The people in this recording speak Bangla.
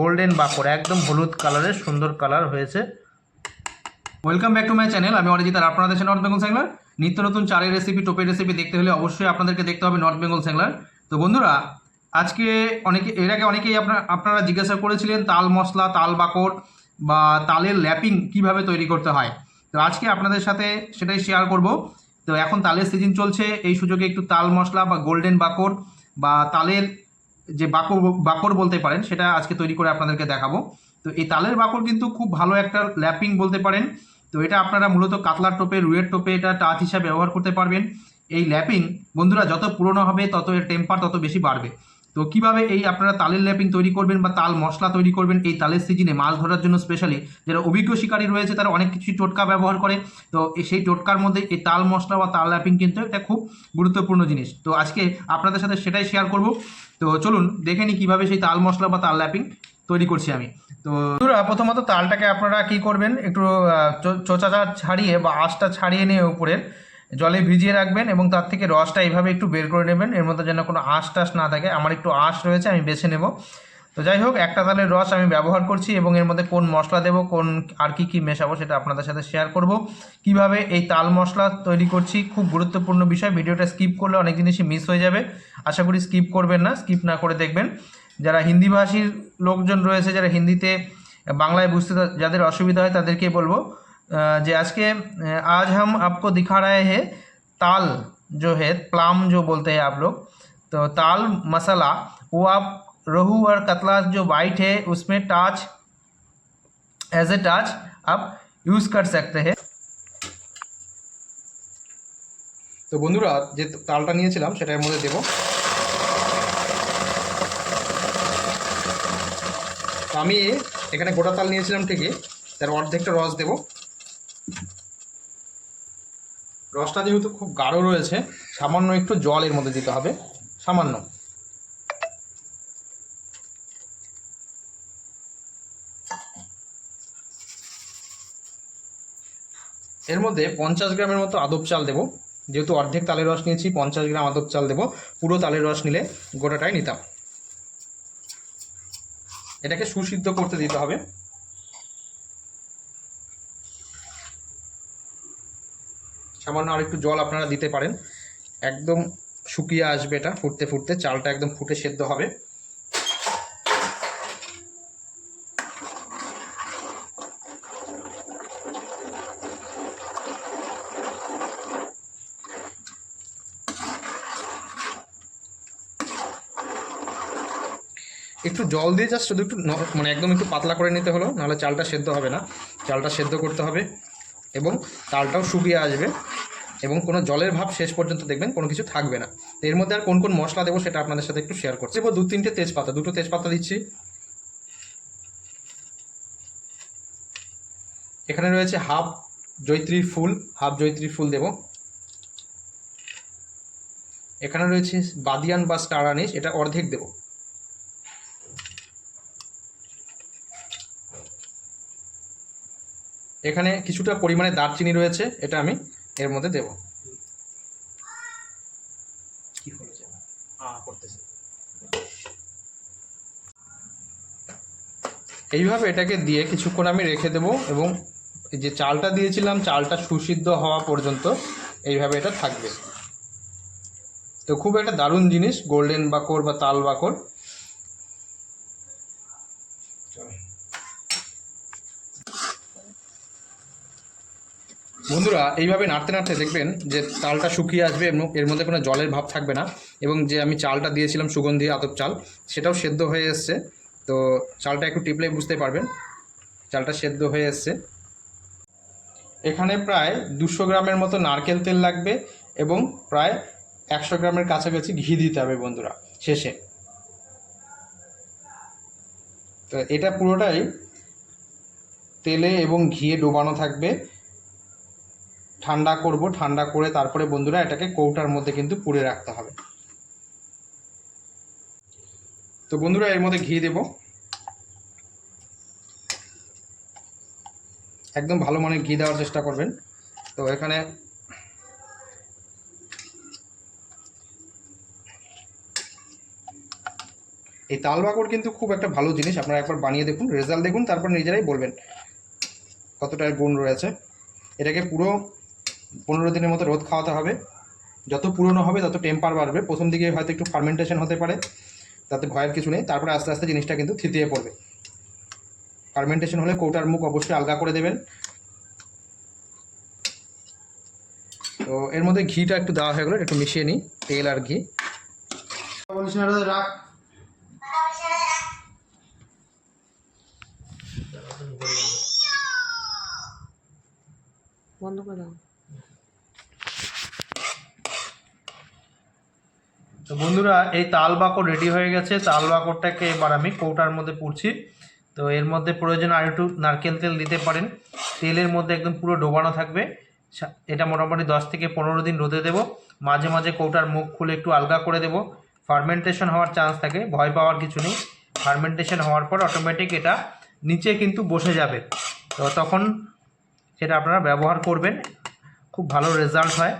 গোল্ডেন বাকর, একদম হলুদ কালারের, সুন্দর কালার হয়েছে। Welcome back to my channel, আমি অরিজিৎ আর আপনারা দেখছেন নর্থ বেঙ্গল স্যাংলার নিত্য নতুন চারের রেসিপি টোপের রেসিপি দেখতে হলে অবশ্যই আপনাদেরকে দেখতে হবে নর্থ বেঙ্গল স্যাংলার তো বন্ধুরা, আজকে অনেকে এর আগে অনেকেই আপনারা আপনারা জিজ্ঞাসা করেছিলেন তাল মশলা, তাল বাকর বা তালের ল্যাপিং কীভাবে তৈরি করতে হয়। তো আজকে আপনাদের সাথে সেটাই শেয়ার করব। তো এখন তালের সিজন চলছে, এই সুযোগে একটু তাল মশলা বা গোল্ডেন বাকর বা তালের যে বাকর বাকর বলতে পারেন, সেটা আজকে তৈরি করে আপনাদেরকে দেখাবো। তো এই তালের বাকর কিন্তু খুব ভালো একটা ল্যাপিং বলতে পারেন। তো এটা আপনারা মূলত কাতলার টোপে রুয়ের টোপে এটা টাচ হিসাবে ব্যবহার করতে পারবেন। এই ল্যাপিং, বন্ধুরা, যত পুরনো হবে, তত এর টেম্পার তত বেশি বাড়বে। তো কীভাবে এই আপনারা তালের ল্যাপিং তৈরি করবেন বা তাল মশলা তৈরি করবেন এই তালের সিজনে মাছ ধরার জন্য স্পেশালি যারা অভিজ্ঞ শিকারী রয়েছে, তারা অনেক কিছু টোটকা ব্যবহার করে। তো সেই টোটকার মধ্যে এই তাল মশলা বা তাল ল্যাপিং কিন্তু এটা খুব গুরুত্বপূর্ণ জিনিস। তো আজকে আপনাদের সাথে সেটাই শেয়ার করব। তো চলুন দেখে নিই কীভাবে সেই তাল মশলা বা তাল ল্যাপিং তৈরি করছি আমি। তো প্রথমত তালটাকে আপনারা কি করবেন, একটু চোচাটা ছাড়িয়ে বা আঁশটা ছাড়িয়ে নিয়ে উপরে জলে ভিজিয়ে রাখবেন এবং তার থেকে রসটা এইভাবে একটু বের করে নেবেন। এর মধ্যে যেন কোনো আঁশ টাশ না থাকে। আমার একটু আঁশ রয়েছে, আমি বেছে নেব। তো যাই হোক একটা তালের রস আমি ব্যবহার করছি এবং এর মধ্যে কোন মশলা দেব কোন আর কি কি মেশাবো সেটা আপনাদের সাথে শেয়ার করব কিভাবে এই তাল মশলা তৈরি করছি খুব গুরুত্বপূর্ণ বিষয় ভিডিওটা স্কিপ করলে অনেক জিনিসই মিস হয়ে যাবে আশা করি স্কিপ করবেন না স্কিপ না করে দেখবেন যারা হিন্দিভাষীর লোকজন রয়েছে যারা হিন্দিতে বাংলায় বুঝতে তা- যাদের অসুবিধা হয় তাদেরকে বলবো আহ, যে আজকে আহ, आज हम आपको दिखा रहे हैं ताल जो है प्लाम जो बोलते हैं आप लोग तो ताल मसाला वो आप रोहू और कतला जो वाइट है उसमें टाच एज ए टाच आप यूज़ कर सकते हैं তো বন্ধুরা যে তালটা নিয়েছিলাম সেটা এর মধ্যে দেবো তো আমি এখানে গোটা তাল নিয়েছিলাম ঠিকই তার অর্ধেকটা রস দেব রসটা যেহেতু খুব গাঢ় রয়েছে সামান্য একটু জল এর মধ্যে দিতে হবে সামান্য এর মধ্যে পঞ্চাশ গ্রামের মতো আদব চাল দেবো। যেহেতু অর্ধেক তালের রস নিয়েছি, পঞ্চাশ গ্রাম আদব চাল দেবো। পুরো তালের রস নিলে গোটাটাই নিতাম। এটাকে সুসিদ্ধ করতে দিতে হবে। সামান্য আর একটু জল আপনারা দিতে পারেন। একদম শুকিয়ে আসবে এটা ফুটতে ফুটতে, চালটা একদম ফুটে সেদ্ধ হবে। একটু জল দিয়ে জাস্ট শুধু একটু মানে একদম একটু পাতলা করে নিতে হলো, নাহলে চালটা সেদ্ধ হবে না। চালটা সেদ্ধ করতে হবে এবং তালটাও শুকিয়ে আসবে এবং কোনো জলের ভাব শেষ পর্যন্ত দেখবেন, কোনো কিছু থাকবে না। এর মধ্যে আর কোন কোন মশলা দেবো সেটা আপনাদের সাথে একটু শেয়ার করছি। দেবো দু তিনটে তেজপাতা, দুটো তেজপাতা দিচ্ছি। এখানে রয়েছে হাফ জৈত্রী ফুল, হাফ জৈত্রী ফুল দেব। এখানে রয়েছে বাদিয়ান বা স্টার আনিস, এটা অর্ধেক দেবো। এখানে কিছুটা পরিমাণে দারচিনি রয়েছে এটা আমি এর মধ্যে দেব। কি হয়েছে করতেছে। এইভাবে এটাকে দিয়ে কিছুক্ষণ আমি রেখে দেব এবং যে চালটা দিয়েছিলাম চালটা সুসিদ্ধ হওয়া পর্যন্ত এইভাবে এটা থাকবে। তো খুব একটা দারুণ জিনিস গোল্ডেন বাকর বা তাল বাকর। বন্ধুরা, এইভাবে নাড়তে নাড়তে দেখবেন যে চালটা শুকিয়ে আসবে এবং এর মধ্যে কোনো জলের ভাব থাকবে না এবং যে আমি চালটা দিয়েছিলাম, সুগন্ধি আতপ চাল, সেটাও সেদ্ধ হয়ে এসছে। তো চালটা একটু টিপলে বুঝতে পারবেন, চালটা সেদ্ধ হয়ে এসছে। এখানে প্রায় দুশো গ্রামের মতো নারকেল তেল লাগবে এবং প্রায় একশো গ্রামের কাছাকাছি ঘি দিতে হবে বন্ধুরা, শেষে। তো এটা পুরোটাই তেলে এবং ঘিয়ে ডোবানো থাকবে। ঠান্ডা করব, ঠান্ডা করে তারপরে বন্ধুরা এটাকে কৌটার মধ্যে কিন্তু পুড়ে রাখতে হবে। তো বন্ধুরা এর মধ্যে ঘি দেব। একদম ভালো মানের ঘি দেওয়ার চেষ্টা করবেন। তো এখানে এই তাল বাকড় কিন্তু খুব একটা ভালো জিনিস। আপনারা একবার বানিয়ে দেখুন, রেজাল্ট দেখুন, তারপর নিজেরাই বলবেন কতটা গুণ রয়েছে। এটাকে পুরো পনেরো দিনের মতো রোদ খাওয়াতে হবে। যত পুরনো হবে, তত টেম্পার বাড়বে। প্রথম দিকে হয়তো একটু ফার্মেন্টেশন হতে পারে, তাতে ভয়ের কিছু নেই। তারপরে আস্তে আস্তে জিনিসটা কিন্তু থিতিয়ে পড়বে। ফার্মেন্টেশন হলে কৌটার মুখ অবশ্যই আলগা করে দেবেন। তো এর মধ্যে ঘিটা একটু দেওয়া হয়ে গেলো, একটু মিশিয়ে নিই, তেল আর ঘি। বন্ধ করে দাও। তো বন্ধুরা, এই তাল বাকড় রেডি হয়ে গেছে। তাল বাকড়টাকে এবার আমি কৌটার মধ্যে পুড়ছি। তো এর মধ্যে প্রয়োজন আর একটু নারকেল তেল দিতে পারেন। তেলের মধ্যে একদম পুরো ডোবানো থাকবে। এটা মোটামুটি দশ থেকে পনেরো দিন রোদে দেবো। মাঝে মাঝে কৌটার মুখ খুলে একটু আলগা করে দেবো। ফার্মেন্টেশন হওয়ার চান্স থাকে, ভয় পাওয়ার কিছু নেই। ফার্মেন্টেশন হওয়ার পর অটোমেটিক এটা নিচে কিন্তু বসে যাবে। তো তখন সেটা আপনারা ব্যবহার করবেন। খুব ভালো রেজাল্ট হয়।